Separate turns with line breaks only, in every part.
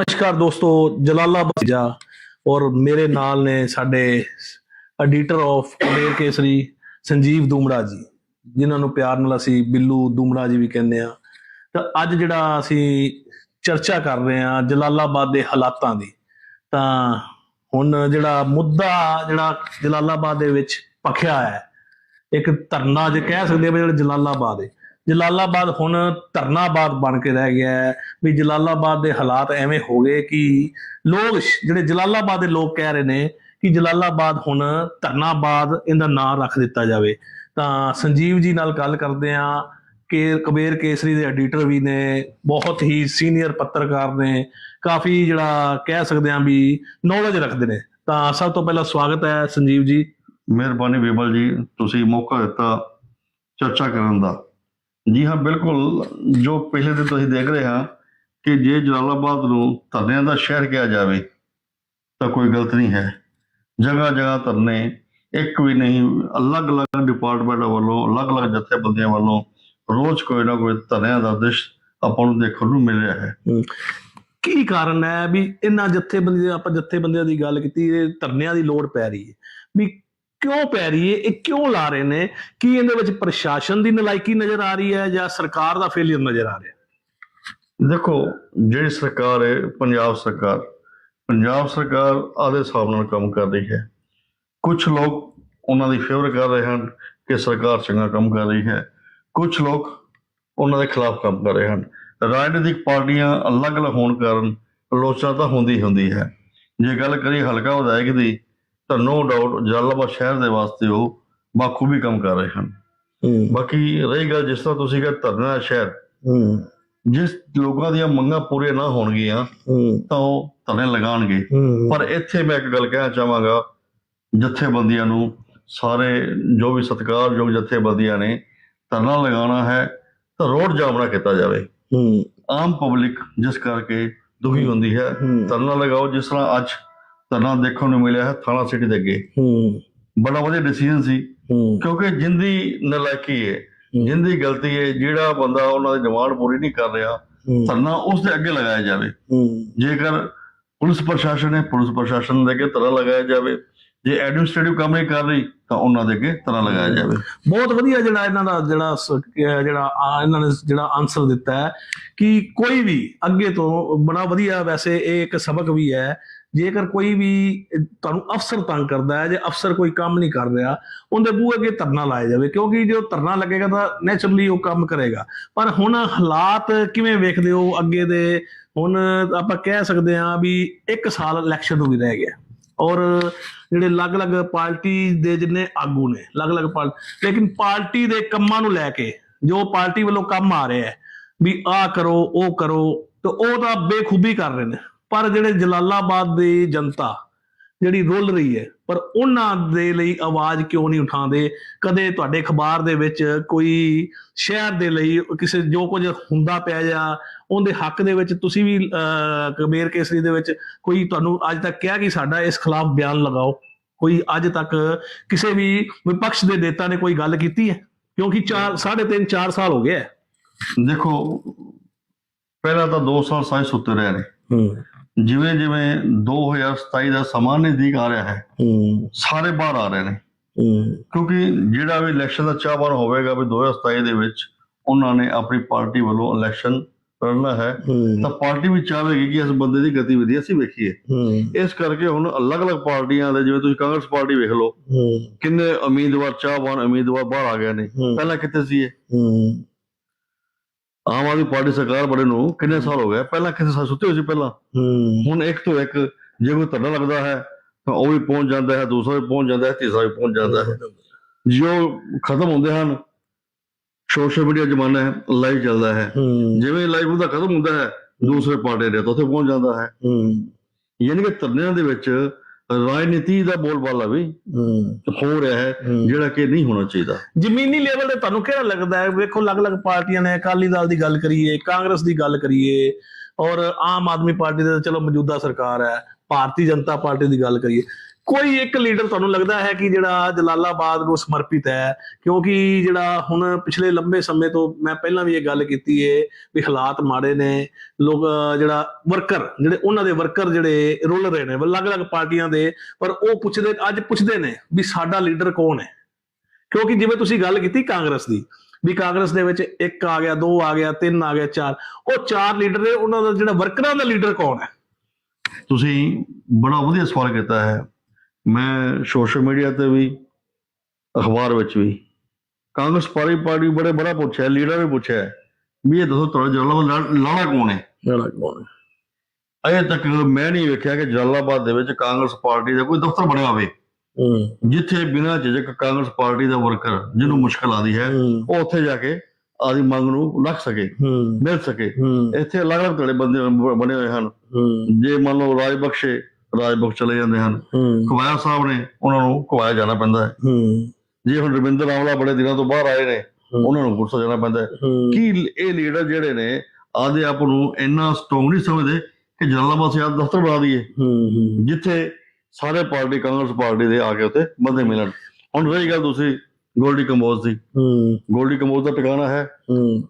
ਨਮਸਕਾਰ ਦੋਸਤੋ, ਜਲਾਲਾਬਾਦ ਜਾ ਔਰ ਮੇਰੇ ਨਾਲ ਨੇ ਸਾਡੇ ਐਡੀਟਰ ਆਫ ਕਬੀਰ ਕੇਸਰੀ ਸੰਜੀਵ ਦੂਮੜਾ ਜੀ, ਜਿਨ੍ਹਾਂ ਨੂੰ ਪਿਆਰ ਨਾਲ ਅਸੀਂ ਬਿੱਲੂ ਦੂਮੜਾ ਜੀ ਵੀ ਕਹਿੰਦੇ ਆ। ਤਾਂ ਅੱਜ ਜਿਹੜਾ ਅਸੀਂ ਚਰਚਾ ਕਰ ਰਹੇ ਆ ਜਲਾਲਾਬਾਦ ਦੇ ਹਾਲਾਤਾਂ ਦੀ, ਤਾਂ ਹੁਣ ਜਿਹੜਾ ਮੁੱਦਾ ਜਿਹੜਾ ਜਲਾਲਾਬਾਦ ਦੇ ਵਿੱਚ ਭਖਿਆ ਹੈ, ਇੱਕ ਧਰਨਾ ਜੇ ਕਹਿ ਸਕਦੇ ਆ ਜਿਹੜਾ ਜਲਾਲਾਬਾਦ ਹੈ ਜਲਾਲਾਬਾਦ ਹੁਣ ਧਰਨਾਬਾਦ ਬਣ ਕੇ ਰਹਿ ਗਿਆ ਹੈ। ਵੀ ਜਲਾਲਾਬਾਦ ਦੇ ਹਾਲਾਤ ਐਵੇਂ ਹੋ ਗਏ ਕਿ ਲੋਕ ਜਿਹੜੇ ਜਲਾਲਾਬਾਦ ਦੇ ਲੋਕ ਕਹਿ ਰਹੇ ਨੇ ਕਿ ਜਲਾਲਾਬਾਦ ਹੁਣ ਧਰਨਾਬਾਦ ਇਹਦਾ ਨਾਂ ਰੱਖ ਦਿੱਤਾ ਜਾਵੇ। ਤਾਂ ਸੰਜੀਵ ਜੀ ਨਾਲ ਗੱਲ ਕਰਦੇ ਆ ਕਿ ਕਬੀਰ ਕੇਸਰੀ ਦੇ ਐਡੀਟਰ ਵੀ ਨੇ, ਬਹੁਤ ਹੀ ਸੀਨੀਅਰ ਪੱਤਰਕਾਰ ਨੇ, ਕਾਫੀ ਜਿਹੜਾ ਕਹਿ ਸਕਦੇ ਆ ਵੀ ਨੌਲੇਜ ਰੱਖਦੇ ਨੇ। ਤਾਂ ਸਭ ਤੋਂ ਪਹਿਲਾਂ ਸਵਾਗਤ ਹੈ ਸੰਜੀਵ ਜੀ।
ਮਿਹਰਬਾਨੀ ਵਿਮਲ ਜੀ, ਤੁਸੀਂ ਮੌਕਾ ਦਿੱਤਾ ਚਰਚਾ ਕਰਨ ਦਾ। ਜੀ ਹਾਂ, ਬਿਲਕੁਲ। ਜੋ ਪਿਛਲੇ ਦਿਨ ਤੁਸੀਂ ਦੇਖ ਰਹੇ ਹਾਂ ਕਿ ਜੇ ਜਲਾਲਾਬਾਦ ਨੂੰ ਧਰਨਿਆਂ ਦਾ ਸ਼ਹਿਰ ਕਿਹਾ ਜਾਵੇ, ਤਾਂ ਕੋਈ ਗਲਤ ਨਹੀਂ ਹੈ। ਜਗ੍ਹਾ ਜਗ੍ਹਾ ਧਰਨੇ, ਇੱਕ ਵੀ ਨਹੀਂ, ਅਲੱਗ-ਅਲੱਗ ਡਿਪਾਰਟਮੈਂਟ ਵੱਲੋਂ, ਅਲੱਗ-ਅਲੱਗ ਜਥੇਬੰਦੀਆਂ ਵੱਲੋਂ ਰੋਜ਼ ਕੋਈ ਨਾ ਕੋਈ ਧਰਨਿਆਂ ਦਾ ਦ੍ਰਿਸ਼ ਆਪਾਂ ਨੂੰ ਦੇਖਣ ਨੂੰ ਮਿਲ ਰਿਹਾ ਹੈ।
ਕੀ ਕਾਰਨ ਹੈ ਵੀ ਇਹਨਾਂ ਜਥੇਬੰਦੀਆਂ ਆਪਾਂ ਜਥੇਬੰਦੀਆਂ ਦੀ ਗੱਲ ਕੀਤੀ, ਇਹ ਧਰਨਿਆਂ ਦੀ ਲੋੜ ਪੈ ਰਹੀ ਹੈ। ਵੀ ਕਿਉਂ ਪੈ ਰਹੀ ਹੈ? ਇਹ ਕਿਉਂ ਲਾ ਰਹੇ ਨੇ? ਕੀ ਇਹਦੇ ਵਿੱਚ ਪ੍ਰਸ਼ਾਸਨ ਦੀ ਨਲਾਇਕੀ ਨਜ਼ਰ ਆ ਰਹੀ ਹੈ ਜਾਂ ਸਰਕਾਰ ਦਾ ਫੇਲਿਅਰ ਨਜ਼ਰ ਆ ਰਿਹਾ?
ਦੇਖੋ, ਜਿਹੜੀ ਸਰਕਾਰ ਹੈ, ਪੰਜਾਬ ਸਰਕਾਰ ਪੰਜਾਬ ਸਰਕਾਰ ਆਦੇ ਹਿਸਾਬ ਨਾਲ ਕੰਮ ਕਰ ਰਹੀ ਹੈ। ਕੁਝ ਲੋਕ ਉਹਨਾਂ ਦੀ ਫੇਵਰ ਕਰ ਰਹੇ ਹਨ ਕਿ ਸਰਕਾਰ ਚੰਗਾ ਕੰਮ ਕਰ ਰਹੀ ਹੈ। ਕੁਝ ਲੋਕ ਉਹਨਾਂ ਦੇ ਖਿਲਾਫ ਕੰਮ ਕਰ ਰਹੇ ਹਨ। ਰਾਜਨੀਤਿਕ ਪਾਰਟੀਆਂ ਅਲੱਗ-ਅਲੱਗ ਹੋਣ ਕਾਰਨ ਆਲੋਚਨਾ ਤਾਂ ਹੁੰਦੀ ਹੀ ਹੁੰਦੀ ਹੈ। ਜੇ ਗੱਲ ਕਰੀ ਹਲਕਾ ਵਿਧਾਇਕ ਦੀ ਤਾਂ ਨੋ ਡਾਊਟ ਜਲਾਲਾਬਾਦ ਸ਼ਹਿਰ ਦੇ ਵਾਸਤੇ ਉਹ ਬਾਖੂਬੀ ਕੰਮ ਕਰ ਰਹੇ ਹਨ। ਬਾਕੀ ਰਹੀ ਗੱਲ ਜਿਸ ਤਰ੍ਹਾਂ ਤੁਸੀਂ ਕਿਹਾ ਧਰਨਾ ਸ਼ਹਿਰ ਜਿਸ ਲੋਕਾਂ ਦੀਆਂ ਮੰਗਾਂ ਪੂਰੀਆਂ ਨਾ ਹੋਣਗੀਆਂ ਤਾਂ ਉਹ ਧਰਨੇ ਲਗਾਉਣਗੇ।
ਹੂੰ।
ਪਰ ਇੱਥੇ ਮੈਂ ਇੱਕ ਗੱਲ ਕਹਿਣਾ ਚਾਹਾਂਗਾ ਜਥੇਬੰਦੀਆਂ ਨੂੰ ਸਾਰੇ ਜੋ ਵੀ ਸਤਿਕਾਰਯੋਗ ਜਥੇਬੰਦੀਆਂ ਨੇ ਧਰਨਾ ਲਗਾਉਣਾ ਹੈ ਤਾਂ ਰੋਡ ਜਾਮ ਨਾ ਕੀਤਾ ਜਾਵੇ। ਆਮ ਪਬਲਿਕ ਜਿਸ ਕਰਕੇ ਦੁਖੀ ਹੁੰਦੀ ਹੂੰ। ਧਰਨਾ ਲਗਾਓ ਜਿਸ ਤਰ੍ਹਾਂ ਅੱਜ ਧਰਨਾ ਦੇਖਣ ਨੂੰ ਮਿਲਿਆ ਹੈ ਥਾਣਾ ਸਿਟੀ ਦੇ ਅੱਗੇ।
ਹੂੰ।
ਬੜਾ ਵਧੀਆ ਡਿਸੀਜਨ ਸੀ।
ਹੂੰ।
ਕਿਉਂਕਿ ਜਿੰਦੀ ਨਲਾਇਕੀ ਹੈ ਜਿੰਦੀ ਗਲਤੀ ਹੈ ਜਿਹੜਾ ਬੰਦਾ ਉਹਨਾਂ ਦੀ ਡਿਮਾਂਡ ਪੂਰੀ ਨਹੀਂ ਕਰ ਰਿਹਾ ਧਰਨਾ ਉਸ ਦੇ ਅੱਗੇ ਲਗਾਇਆ ਜਾਵੇ।
ਹੂੰ।
ਜੇਕਰ ਪੁਲਿਸ ਪ੍ਰਸ਼ਾਸਨ ਹੈ ਪੁਲਿਸ ਪ੍ਰਸ਼ਾਸਨ ਦੇ ਅੱਗੇ ਤਰ੍ਹਾਂ ਲਗਾਇਆ ਜਾਵੇ। ਜੇ ਐਡਮਿਨਿਸਟ੍ਰੇਟਿਵ ਕੰਮ ਨਹੀਂ ਕਰ ਰਹੀ ਤਾਂ ਉਹਨਾਂ ਦੇ ਅੱਗੇ ਤਰ੍ਹਾਂ ਲਗਾਇਆ ਜਾਵੇ।
ਬਹੁਤ ਵਧੀਆ ਜਿਹੜਾ ਇਹਨਾਂ ਦਾ ਜਿਹੜਾ ਜਿਹੜਾ ਆ ਇਹਨਾਂ ਨੇ ਜਿਹੜਾ ਆਨਸਰ ਦਿੱਤਾ ਹੈ ਕਿ ਕੋਈ ਵੀ ਅੱਗੇ ਤੋਂ ਬੜਾ ਵਧੀਆ ਵੈਸੇ ਇਹ ਇੱਕ ਸਬਕ ਵੀ ਹੈ ਜੇਕਰ ਕੋਈ ਵੀ ਤੁਹਾਨੂੰ ਅਫਸਰ ਤੰਗ ਕਰਦਾ ਹੈ, ਜੇ ਅਫਸਰ ਕੋਈ ਕੰਮ ਨਹੀਂ ਕਰ ਰਿਹਾ, ਉਹਦੇ ਬੂਹੇ ਅੱਗੇ ਧਰਨਾ ਲਾਇਆ ਜਾਵੇ, ਕਿਉਂਕਿ ਜੋ ਧਰਨਾ ਲੱਗੇਗਾ ਤਾਂ ਨੇਚਰਲੀ ਉਹ ਕੰਮ ਕਰੇਗਾ। ਪਰ ਹੁਣ ਹਾਲਾਤ ਕਿਵੇਂ ਵੇਖਦੇ ਹੋ ਅੱਗੇ ਦੇ? ਹੁਣ ਆਪਾਂ ਕਹਿ ਸਕਦੇ ਹਾਂ ਵੀ ਇੱਕ ਸਾਲ ਇਲੈਕਸ਼ਨ ਨੂੰ ਵੀ ਰਹਿ ਗਿਆ। ਔਰ ਜਿਹੜੇ ਅਲੱਗ-ਅਲੱਗ ਪਾਰਟੀ ਦੇ ਜਿੰਨੇ ਆਗੂ ਨੇ, ਅਲੱਗ-ਅਲੱਗ ਪਾਰਟੀ, ਲੇਕਿਨ ਪਾਰਟੀ ਦੇ ਕੰਮਾਂ ਨੂੰ ਲੈ ਕੇ ਜੋ ਪਾਰਟੀ ਵੱਲੋਂ ਕੰਮ ਆ ਰਿਹਾ ਹੈ, ਵੀ ਆਹ ਕਰੋ, ਉਹ ਕਰੋ, ਤੇ ਉਹ ਤਾਂ ਬੇਖੂਬੀ ਕਰ ਰਹੇ ਨੇ। ਪਰ ਜਿਹੜੇ ਜਲਾਲਾਬਾਦ ਦੀ ਜਨਤਾ ਜਿਹੜੀ ਰੁੱਲ ਰਹੀ ਹੈ ਪਰ ਉਹਨਾਂ ਦੇ ਲਈ ਆਵਾਜ਼ ਕਿਉਂ ਨਹੀਂ ਉਠਾਉਂਦੇ? ਕਦੇ ਤੁਹਾਡੇ ਅਖਬਾਰ ਦੇ ਵਿੱਚ ਕੋਈ ਸ਼ਹਿਰ ਦੇ ਲਈ ਕਿਸੇ ਜੋ ਕੁਝ ਹੁੰਦਾ ਪਿਆ ਜਾਂ ਉਹਦੇ ਹੱਕ ਦੇ ਵਿੱਚ ਤੁਸੀਂ ਵੀ ਕਬੀਰ ਕੇਸਰੀ ਦੇ ਵਿੱਚ ਕੋਈ ਤੁਹਾਨੂੰ ਅੱਜ ਤੱਕ ਕਿਹਾ ਕਿ ਸਾਡਾ ਇਸ ਖਿਲਾਫ ਬਿਆਨ ਲਗਾਓ? ਕੋਈ ਅੱਜ ਤੱਕ ਕਿਸੇ ਵੀ ਵਿਪਕਸ਼ ਦੇ ਨੇਤਾ ਨੇ ਕੋਈ ਗੱਲ ਕੀਤੀ ਹੈ? ਕਿਉਂਕਿ 4 3.5 4 ਸਾਲ ਹੋ ਗਏ ਹੈ।
ਦੇਖੋ ਪਹਿਲਾਂ ਤਾਂ 2 ਸਾਲ ਸਾਇ ਸੁੱਤੇ ਰਹੇ ਨੇ।
ਹੂੰ।
ਜਿਵੇਂ ਜਿਵੇਂ 2027 ਦਾ ਸਮਾਂ ਨਜ਼ਦੀਕ ਆ ਰਿਹਾ ਹੈ ਸਾਰੇ ਬਾਹਰ ਆ ਰਹੇ ਨੇ। ਕਿਉਂਕਿ ਜਿਹੜਾ ਵੀ ਇਲੈਕਸ਼ਨ ਦਾ ਚਾਹਵਾਨ ਹੋਵੇਗਾ ਵੀ 2027 ਦੇ ਵਿੱਚ ਉਹਨਾਂ ਨੇ ਆਪਣੀ ਪਾਰਟੀ ਵੱਲੋਂ ਇਲੈਕਸ਼ਨ ਲੜਨਾ ਹੈ ਤਾਂ ਪਾਰਟੀ ਵੀ ਚਾਹੇਗੀ ਕਿ ਇਸ ਬੰਦੇ ਦੀ ਗਤੀਵਿਧੀ ਅਸੀਂ ਵੇਖੀਏ। ਇਸ ਕਰਕੇ ਹੁਣ ਅਲੱਗ-ਅਲੱਗ ਪਾਰਟੀਆਂ ਦੇ ਜਿਵੇਂ ਤੁਸੀਂ ਕਾਂਗਰਸ ਪਾਰਟੀ ਵੇਖ ਲਓ ਕਿੰਨੇ ਉਮੀਦਵਾਰ ਚਾਹਵਾਨ ਉਮੀਦਵਾਰ ਬਾਹਰ ਆ ਗਏ ਨੇ। ਪਹਿਲਾਂ ਕਿੱਥੇ ਸੀ ਇਹ ਆਮ ਆਦਮੀ ਪਾਰਟੀ ਸਰਕਾਰ ਬੜੇ ਨੂੰ ਕਿੰਨੇ ਸਾਲ ਹੋ ਗਏ? ਪਹਿਲਾਂ ਕਿਸੇ ਸਾਲ ਸੁੱਤੇ ਹੋਏ ਸੀ ਪਹਿਲਾਂ। ਹੁਣ ਇੱਕ ਤੋਂ ਇੱਕ ਜੇ ਕੋਈ ਧਰਨਾ ਲੱਗਦਾ ਹੈ ਤਾਂ ਉਹ ਵੀ ਪਹੁੰਚ ਜਾਂਦਾ ਹੈ ਦੂਸਰਾ ਵੀ ਪਹੁੰਚ ਜਾਂਦਾ ਹੈ ਤੀਸਰਾ ਵੀ ਪਹੁੰਚ ਜਾਂਦਾ ਹੈ। ਜੋ ਖਤਮ ਹੁੰਦੇ ਹਨ ਸੋਸ਼ਲ ਮੀਡੀਆ ਜ਼ਮਾਨਾ ਹੈ ਲਾਈਵ ਚੱਲਦਾ ਹੈ। ਜਿਵੇਂ ਲਾਈਵ ਉਹਦਾ ਖਤਮ ਹੁੰਦਾ ਹੈ ਦੂਸਰੇ ਪਾਰਟੀ ਦੇ ਤਾਂ ਉੱਥੇ ਪਹੁੰਚ ਜਾਂਦਾ ਹੈ।
ਹੂੰ।
ਯਾਨੀ ਕਿ ਧਰਨਿਆਂ ਦੇ ਵਿੱਚ ਰਾਜਨੀਤੀ ਦਾ ਬੋਲਬਾਲਾ ਵੀ
ਹੂੰ।
ਹੋ ਰਿਹਾ ਹੈ। ਜਿਹੜਾ ਕਿ ਨਹੀਂ ਹੋਣਾ ਚਾਹੀਦਾ।
ਜ਼ਮੀਨੀ ਲੈਵਲ ਤੇ ਤੁਹਾਨੂੰ ਕਿਹੜਾ ਲੱਗਦਾ ਹੈ? ਵੇਖੋ ਅਲੱਗ-ਅਲੱਗ ਪਾਰਟੀਆਂ ਨੇ ਅਕਾਲੀ ਦਲ ਦੀ ਗੱਲ ਕਰੀਏ ਕਾਂਗਰਸ ਦੀ ਗੱਲ ਕਰੀਏ ਔਰ ਆਮ ਆਦਮੀ ਪਾਰਟੀ ਦੇ ਚਲੋ ਮੌਜੂਦਾ ਸਰਕਾਰ ਹੈ ਭਾਰਤੀ ਜਨਤਾ ਪਾਰਟੀ ਦੀ ਗੱਲ ਕਰੀਏ। ਕੋਈ ਇੱਕ ਲੀਡਰ ਤੁਹਾਨੂੰ ਲੱਗਦਾ ਹੈ ਕਿ ਜਿਹੜਾ ਜਲਾਲਾਬਾਦ ਨੂੰ ਸਮਰਪਿਤ ਹੈ? ਕਿਉਂਕਿ ਜਿਹੜਾ ਹੁਣ ਪਿਛਲੇ ਲੰਬੇ ਸਮੇਂ ਤੋਂ ਮੈਂ ਪਹਿਲਾਂ ਵੀ ਇਹ ਗੱਲ ਕੀਤੀ ਏ ਵੀ ਹਾਲਾਤ ਮਾੜੇ ਨੇ। ਲੋਕ ਜਿਹੜਾ ਵਰਕਰ, ਜਿਹੜੇ ਉਹਨਾਂ ਦੇ ਵਰਕਰ ਜਿਹੜੇ ਰੁੱਲ ਰਹੇ ਨੇ ਅਲੱਗ-ਅਲੱਗ ਪਾਰਟੀਆਂ ਦੇ, ਪਰ ਉਹ ਪੁੱਛਦੇ, ਅੱਜ ਪੁੱਛਦੇ ਨੇ ਵੀ ਸਾਡਾ ਲੀਡਰ ਕੌਣ ਹੈ? ਕਿਉਂਕਿ ਜਿਵੇਂ ਤੁਸੀਂ ਗੱਲ ਕੀਤੀ ਕਾਂਗਰਸ ਦੀ, ਵੀ ਕਾਂਗਰਸ ਦੇ ਵਿੱਚ ਇੱਕ ਆ ਗਿਆ, ਦੋ ਆ ਗਿਆ, ਤਿੰਨ ਆ ਗਿਆ, ਚਾਰ, ਉਹ ਚਾਰ ਲੀਡਰ ਨੇ, ਉਹਨਾਂ ਦਾ ਜਿਹੜਾ ਵਰਕਰਾਂ ਦਾ ਲੀਡਰ ਕੌਣ ਹੈ?
ਤੁਸੀਂ ਬੜਾ ਵਧੀਆ ਸਵਾਲ ਕੀਤਾ ਹੈ। ਮੈਂ ਸੋਸ਼ਲ ਮੀਡੀਆ ਤੇ ਵੀ ਅਖਬਾਰ ਵਿੱਚ ਵੀ ਕਾਂਗਰਸ ਪਾਰਟੀ ਪਾਰਟੀ ਬੜੇ ਬੜਾ ਪੁੱਛਿਆ ਲੀਡਰ ਨੇ ਪੁੱਛਿਆ ਵੀ ਇਹ ਦੱਸੋ ਤੁਹਾਡਾ ਜਲਾਲਾਬਾਦ ਲਾਣਾ ਕੌਣ ਹੈ?
ਜਿਹੜਾ ਕੌਣ
ਅਜੇ ਤੱਕ ਮੈਂ ਨਹੀਂ ਵੇਖਿਆ ਕਿ ਜਲਾਲਾਬਾਦ ਦੇ ਵਿੱਚ ਕਾਂਗਰਸ ਪਾਰਟੀ ਦਾ ਕੋਈ ਦਫ਼ਤਰ ਬਣਿਆ ਹੋਵੇ।
ਹੂੰ।
ਜਿੱਥੇ ਬਿਨਾਂ ਝਿਜਕ ਕਾਂਗਰਸ ਪਾਰਟੀ ਦਾ ਵਰਕਰ ਜਿਹਨੂੰ ਮੁਸ਼ਕਲ ਆਦੀ ਹੈ
ਹੂੰ।
ਉਹ ਉੱਥੇ ਜਾ ਕੇ ਆਦੀ ਮੰਗ ਨੂੰ ਰੱਖ ਸਕੇ
ਹੂੰ।
ਮਿਲ ਸਕੇ।
ਹੂੰ।
ਇੱਥੇ ਅਲੱਗ-ਅਲੱਗ ਧੜੇ ਬੰਦੇ ਬਣੇ ਹੋਏ ਹਨ।
ਹੂੰ।
ਜੇ ਮੰਨ ਲਓ ਰਾਜ ਬਖਸ਼ੇ ਰਾਜ ਬਖਸ਼ ਚਲੇ ਜਾਂਦੇ ਹਨ। ਕਵਾਇਆ ਸਾਹਿਬ ਨੇ ਉਹਨਾਂ ਨੂੰ ਕਵਾਇਆ ਜਾਣਾ ਪੈਂਦਾ ਹੈ। ਜੇ ਹੁਣ ਰਵਿੰਦਰ ਆਮਲਾ ਬੜੇ ਦਿਨਾਂ ਤੋਂ ਬਾਹਰ ਆਏ ਨੇ ਉਹਨਾਂ ਨੂੰ ਗੁੱਸਾ ਜਾਣਾ ਪੈਂਦਾ ਕੀ ਇਹ ਲੀਡਰ ਜਿਹੜੇ ਨੇ ਆਦੇ ਆਪ ਨੂੰ ਇੰਨਾ ਸਟਰੋਂਗ ਨਹੀਂ ਸਮਝਦੇ ਕਿ ਜਲਾਲਾਬਾਦ ਸਿਆਦ ਦਫ਼ਤਰ ਬਣਾ ਦਈਏ। ਜਿੱਥੇ ਸਾਰੇ ਪਾਰਟੀ ਕਾਂਗਰਸ ਪਾਰਟੀ ਦੇ ਆ ਕੇ ਉੱਤੇ ਬੰਦੇ ਮਿਲਣ। ਹੁਣ ਰਹੀ ਗੱਲ ਤੁਸੀਂ ਗੋਲਡੀ ਕੰਬੋਜ ਦੀ। ਗੋਲਡੀ ਕੰਬੋਜ ਦਾ ਟਿਕਾਣਾ ਹੂੰ।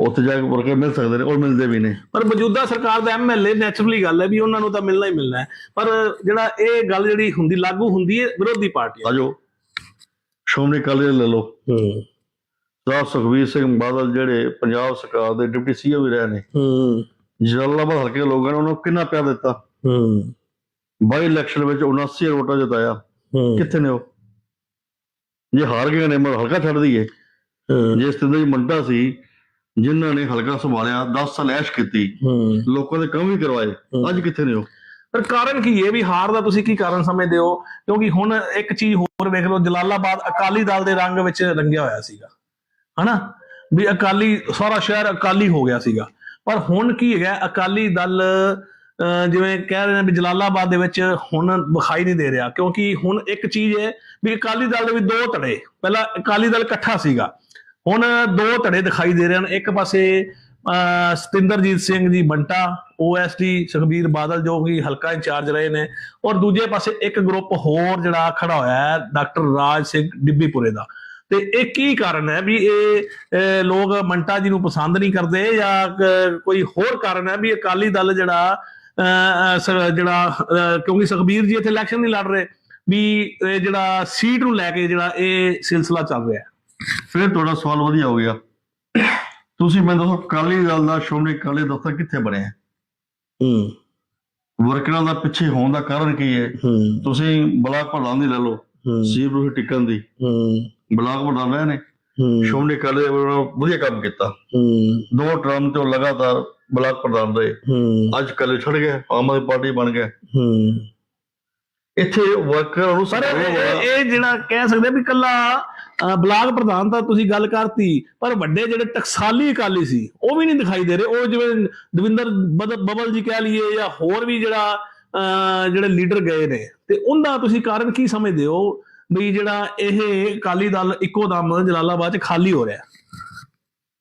ਉੱਥੇ ਜਾ ਕੇ ਵਰਕਰ ਮਿਲ ਸਕਦੇ ਨੇ ਔਰ ਮਿਲਦੇ ਵੀ ਨੇ।
ਪਰ ਮੌਜੂਦਾ ਸਰਕਾਰ ਦਾ ਐਮਐਲਏ ਨੈਚੁਰਲੀ ਗੱਲ ਹੈ ਵੀ ਉਹਨਾਂ ਨੂੰ ਤਾਂ ਮਿਲਣਾ ਹੀ ਮਿਲਣਾ ਹੈ। ਪਰ ਜਿਹੜਾ ਇਹ ਗੱਲ ਜਿਹੜੀ ਹੁੰਦੀ ਲਾਗੂ ਹੁੰਦੀ ਹੈ ਵਿਰੋਧੀ ਪਾਰਟੀਆਂ
ਆਜੋ ਅਕਾਲੀ ਦਲ ਲੈ ਲਓ।
ਹੂੰ।
ਸਰਦਾਰ ਸੁਖਬੀਰ ਸਿੰਘ ਬਾਦਲ ਜਿਹੜੇ ਪੰਜਾਬ ਸਰਕਾਰ ਦੇ ਡਿਪਟੀ ਸੀਓ ਵੀ ਰਹੇ ਨੇ।
ਹੂੰ।
ਜਲਾਲਾਬਾਦ ਹਲਕੇ ਲੋਕਾਂ ਨੇ ਉਹਨਾਂ ਨੂੰ ਕਿੰਨਾ ਪਿਆਰ ਦਿੱਤਾ?
ਹੂੰ।
ਬਾਈ ਇਲੈਕਸ਼ਨ ਵਿੱਚ 79 ਵੋਟਾਂ ਜਿਤਾਇਆ।
ਹੂੰ।
ਕਿੱਥੇ ਨੇ ਉਹ? ਜੇ ਹਾਰ ਗਏ ਨੇ ਮਰ ਹਲਕਾ ਛੱਡ ਦਈਏ।
ਹੂੰ।
ਜੇ ਸਤਿੰਦਰ ਜੀ ਮੰਟਾ ਸੀ ਜਿਨ੍ਹਾਂ ਨੇ ਹਲਕਾ ਸੰਭਾਲਿਆ 10 ਸਾਲ ਐਸ਼ ਕੀਤੀ ਲੋਕਾਂ ਦੇ ਕੰਮ ਵੀ ਕਰਵਾਏ ਅੱਜ ਕਿੱਥੇ ਨੇ ਉਹ?
ਪਰ ਕਾਰਨ ਕੀ ਹੈ? ਵੀ ਹਾਰ ਦਾ ਤੁਸੀਂ ਕੀ ਕਾਰਨ ਸਮਝਦੇ ਹੋ? ਕਿਉਂਕਿ ਹੁਣ ਇੱਕ ਚੀਜ਼ ਹੋਰ ਵੇਖ ਲਓ ਜਲਾਲਾਬਾਦ ਅਕਾਲੀ ਦਲ ਦੇ ਰੰਗ ਵਿੱਚ ਰੰਗਿਆ ਹੋਇਆ ਸੀਗਾ। ਹਨਾ? ਵੀ ਅਕਾਲੀ ਸਾਰਾ ਸ਼ਹਿਰ ਅਕਾਲੀ ਹੋ ਗਿਆ ਸੀਗਾ। ਪਰ ਹੁਣ ਕੀ ਹੈਗਾ? ਅਕਾਲੀ ਦਲ ਜਿਵੇਂ ਕਹਿ ਰਹੇ ਨੇ ਵੀ ਜਲਾਲਾਬਾਦ ਦੇ ਵਿੱਚ ਹੁਣ ਵਿਖਾਈ ਨਹੀਂ ਦੇ ਰਿਹਾ। ਕਿਉਂਕਿ ਹੁਣ ਇੱਕ ਚੀਜ਼ ਹੈ ਵੀ ਅਕਾਲੀ ਦਲ ਦੇ ਵਿੱਚ ਦੋ ਧੜੇ। ਪਹਿਲਾਂ ਅਕਾਲੀ ਦਲ ਇਕੱਠਾ ਸੀਗਾ। ਹੁਣ ਦੋ ਧੜੇ ਦਿਖਾਈ ਦੇ ਰਹੇ ਹਨ। ਇੱਕ ਪਾਸੇ ਅਹ, ਸਤਿੰਦਰਜੀਤ ਸਿੰਘ ਜੀ ਬੰਟਾ ਓਐਸਡੀ ਸੁਖਬੀਰ ਬਾਦਲ ਜੋ ਕਿ ਹਲਕਾ ਇੰਚਾਰਜ ਰਹੇ ਨੇ। ਔਰ ਦੂਜੇ ਪਾਸੇ ਇੱਕ ਗਰੁੱਪ ਹੋਰ ਜਿਹੜਾ ਖੜਾ ਹੋਇਆ ਹੈ ਡਾਕਟਰ ਰਾਜ ਸਿੰਘ ਡਿੱਬੀਪੁਰੇ ਦਾ। ਤੇ ਇਹ ਕੀ ਕਾਰਨ ਹੈ ਵੀ ਇਹ ਲੋਕ ਮੰਟਾ ਜੀ ਨੂੰ ਪਸੰਦ ਨਹੀਂ ਕਰਦੇ ਜਾਂ ਕੋਈ ਹੋਰ ਕਾਰਨ ਹੈ ਵੀ ਅਕਾਲੀ ਦਲ ਜਿਹੜਾ ਅਹ, ਜਿਹੜਾ ਕਿਉਂਕਿ ਸੁਖਬੀਰ ਜੀ ਇੱਥੇ ਇਲੈਕਸ਼ਨ ਨਹੀਂ ਲੜ ਰਹੇ ਵੀ ਇਹ ਜਿਹੜਾ ਸੀਟ ਨੂੰ ਲੈ ਕੇ ਜਿਹੜਾ ਇਹ ਸਿਲਸਿਲਾ ਚੱਲ ਰਿਹਾ ਹੈ।
ਫਿਰ ਤੁਹਾਡਾ ਸਵਾਲ ਵਧੀਆ ਹੋ ਗਿਆ। ਤੁਸੀਂ ਮੈਨੂੰ ਦੱਸੋ ਅਕਾਲੀ ਦਲ ਦਾ ਸ਼੍ਰੋਮਣੀ ਅਕਾਲੀ ਦਫ਼ਤਰ ਕਿੱਥੇ ਬਣਿਆ?
ਹੂੰ।
ਵਰਕਰਾਂ ਦਾ ਪਿੱਛੇ ਹੋਣ ਦਾ ਕਾਰਨ ਕੀ ਹੈ?
ਹੂੰ।
ਤੁਸੀਂ ਬਲਾਕ ਪ੍ਰਧਾਨ ਦੀ ਲੈ ਲਓ ਸੀਪ ਨੂੰ ਟਿਕਣ ਦੀ।
ਹੂੰ।
ਬਲਾਕ ਪ੍ਰਧਾਨ ਰਹੇ ਨੇ। ਦਲ ਵੱਲੋਂ ਵਧੀਆ ਕੰਮ ਕੀਤਾ।
ਹੂੰ।
ਦੋ ਟਰਮ ਤੋਂ ਲਗਾਤਾਰ ਬਲਾਕ ਪ੍ਰਧਾਨ ਰਹੇ।
ਹੂੰ।
ਅੱਜ ਕੱਲੇ ਛੱਡ ਗਏ ਆਮ ਆਦਮੀ ਪਾਰਟੀ ਬਣ ਗਏ
ਹੂੰ।
ਇੱਥੇ ਵਰਕਰ ਨੂੰ support
ਇਹ ਜਿਹੜਾ ਕਹਿ ਸਕਦੇ ਵੀ ਕੱਲਾ ਬਲਾਕ ਪ੍ਰਧਾਨ ਤਾਂ ਤੁਸੀਂ ਗੱਲ ਕਰਤੀ ਪਰ ਵੱਡੇ ਜਿਹੜੇ ਟਕਸਾਲੀ ਅਕਾਲੀ ਸੀ ਉਹ ਵੀ ਨਹੀਂ ਦਿਖਾਈ ਦੇ ਰਹੇ। ਉਹ ਜਿਵੇਂ ਦਵਿੰਦਰ ਬੱਬਲ ਜੀ ਕਹਿ ਲਈਏ ਜਾਂ ਹੋਰ ਵੀ ਜਿਹੜਾ ਜਿਹੜੇ ਲੀਡਰ ਗਏ ਨੇ ਤੇ ਉਹਦਾ ਤੁਸੀਂ ਕਾਰਨ ਕੀ ਸਮਝਦੇ ਹੋ ਵੀ ਜਿਹੜਾ ਇਹ ਅਕਾਲੀ ਦਲ ਇੱਕੋ ਦਮ ਜਲਾਲਾਬਾਦ ਚ ਖਾਲੀ ਹੋ ਰਿਹਾ?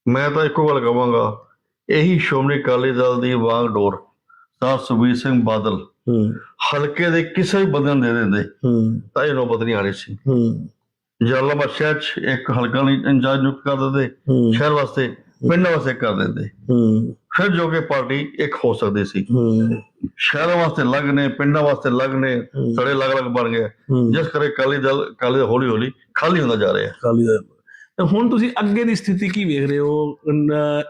ਮੈਂ ਤਾਂ ਇੱਕੋ ਗੱਲ ਕਹਾਂਗਾ ਇਹੀ ਸ਼੍ਰੋਮਣੀ ਅਕਾਲੀ ਦਲ ਦੀ ਵਾਂਗ ਡੋਰ ਸਰ ਸੁਖਬੀਰ ਸਿੰਘ ਬਾਦਲ। ਹਲਕੇ ਦੇ ਕਿਸੇ ਵੀ ਬੰਦੇ ਨੂੰ ਦੇ ਦਿੰਦੇ। ਤਾਂ ਇਹ ਨੌਬਤ ਨਹੀਂ ਆਣੀ ਸੀ। ਜਲਾਲਾਬਾਦ ਸ਼ਹਿਰ 'ਚ ਇੱਕ ਹਲਕਾ ਲਈ ਇੰਚਾਰਜ ਨਿਯੁਕਤ ਕਰ ਦਿੰਦੇ ਸ਼ਹਿਰ ਵਾਸਤੇ ਪਿੰਡ ਵਾਸਤੇ ਕਰ ਦਿੰਦੇ।
ਹੂੰ।
ਫਿਰ ਜੋ ਕਿ ਪਾਰਟੀ ਇੱਕ ਹੋ ਸਕਦੀ ਸੀ। ਸ਼ਹਿਰਾਂ ਵਾਸਤੇ ਅਲੱਗ ਨੇ ਪਿੰਡਾਂ ਵਾਸਤੇ ਅਲੱਗ ਨੇ। ਸੜੇ ਅਲੱਗ-ਅਲੱਗ ਬਣ ਗਏ। ਜਿਸ ਕਰਕੇ ਅਕਾਲੀ ਦਲ ਦਲ ਹੌਲੀ ਹੌਲੀ ਖਾਲੀ ਹੁੰਦਾ ਜਾ ਰਿਹਾ।
ਅਕਾਲੀ ਦਲ। ਤੇ ਹੁਣ ਤੁਸੀਂ ਅੱਗੇ ਦੀ ਸਥਿਤੀ ਕੀ ਵੇਖ ਰਹੇ ਹੋ?